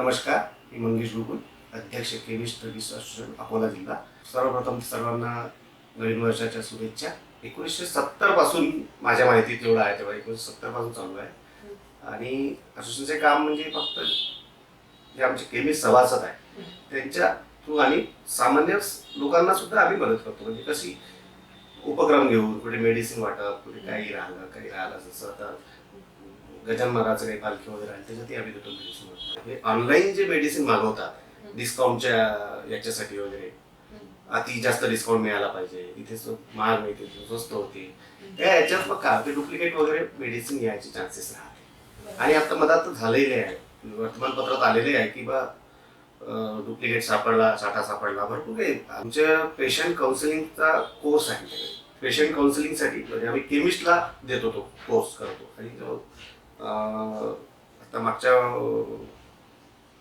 नमस्कार मी मंगेश गुगुन अध्यक्ष chemist service association Akola जिल्हा. सर्वप्रथम सर्वांना नवीन वर्षाच्या शुभेच्छा. एकोणीसशे सत्तरपासून माझ्या माहितीत एवढं आहे तेव्हा. एकोणीसशे सत्तरपासून चालू आहे. आणि असोसिएशनचे काम म्हणजे फक्त जे आमचे केमिस्ट सभासद आहे त्यांच्या थ्रू आणि सामान्य लोकांना सुद्धा आम्ही मदत करतो. म्हणजे कशी उपक्रम घेऊन कुठे मेडिसिन वाटप कुठे काही राहिलं काही राहिलं जसं आता गजान महाराजचं काही पालखी वगैरे आहे त्याच्यातही आम्ही देतो मेडिसिन हे ऑनलाईन जे मेडिसिन मागवतात डिस्काउंटच्या याच्यासाठी वगैरे अति जास्त डिस्काउंट मिळाला पाहिजे. इथे महाग मिळते स्वस्त होते त्या याच्यात मग काय ते डुप्लिकेट वगैरे मेडिसिन यायचे चान्सेस राहते. आणि आता मधात झालेले आहे. वर्तमानपत्रात आलेले आहे की बा डुप्लिकेट सापडला साठा सापडला भरपूर काही. आमच्या पेशंट काउन्सिलिंगचा कोर्स आहे. पेशंट काउन्सिलिंगसाठी म्हणजे आम्ही केमिस्टला देतो तो कोर्स करतो. आणि जो आता मागच्या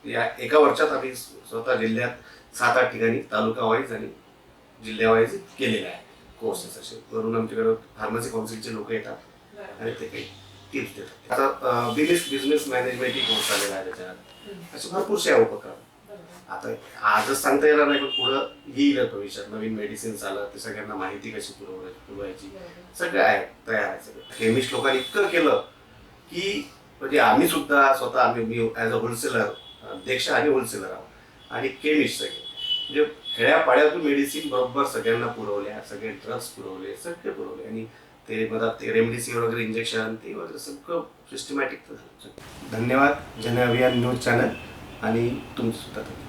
या एका वर्षात आम्ही स्वतः जिल्ह्यात सात आठ ठिकाणी तालुका वाईज आणि जिल्ह्या वाईज केलेले आहे कोर्सेस असे. वरून आमच्याकडे फार्मसी काउन्सिलचे लोक येतात आणि ते काही टिप्स देतात. आता बिझनेस बिझनेस मॅनेजमेंट ही कोर्स आलेला आहे त्याच्यात. असे भरपूरसे आहे उपक्रम. आता आजच सांगता येणार नाही पण पुढं येईल भविष्यात. नवीन मेडिसिन आलं ते सगळ्यांना माहिती कशी पुरवायची पुरवायची. सगळं आहे तयार आहे सगळं. केमिस्ट लोकांनी इतकं केलं की म्हणजे आम्ही सुद्धा स्वतः आम्ही मी ॲज अ होलसेलर अध्यक्ष आणि होलसेलर आहोत. आणि केमिस्ट सगळे. म्हणजे खेड्यापाड्यातून मेडिसिन बरोबर सगळ्यांना पुरवल्या सगळे ड्रग्स पुरवले सगळे पुरवले. आणि ते मला ते रेमडेसिवीर वगैरे इंजेक्शन ते वगैरे सगळं सिस्टमॅटिक झालं. धन्यवाद. जन अभियान न्यूज चॅनल आणि तुमचं सुद्धा धन्यवाद.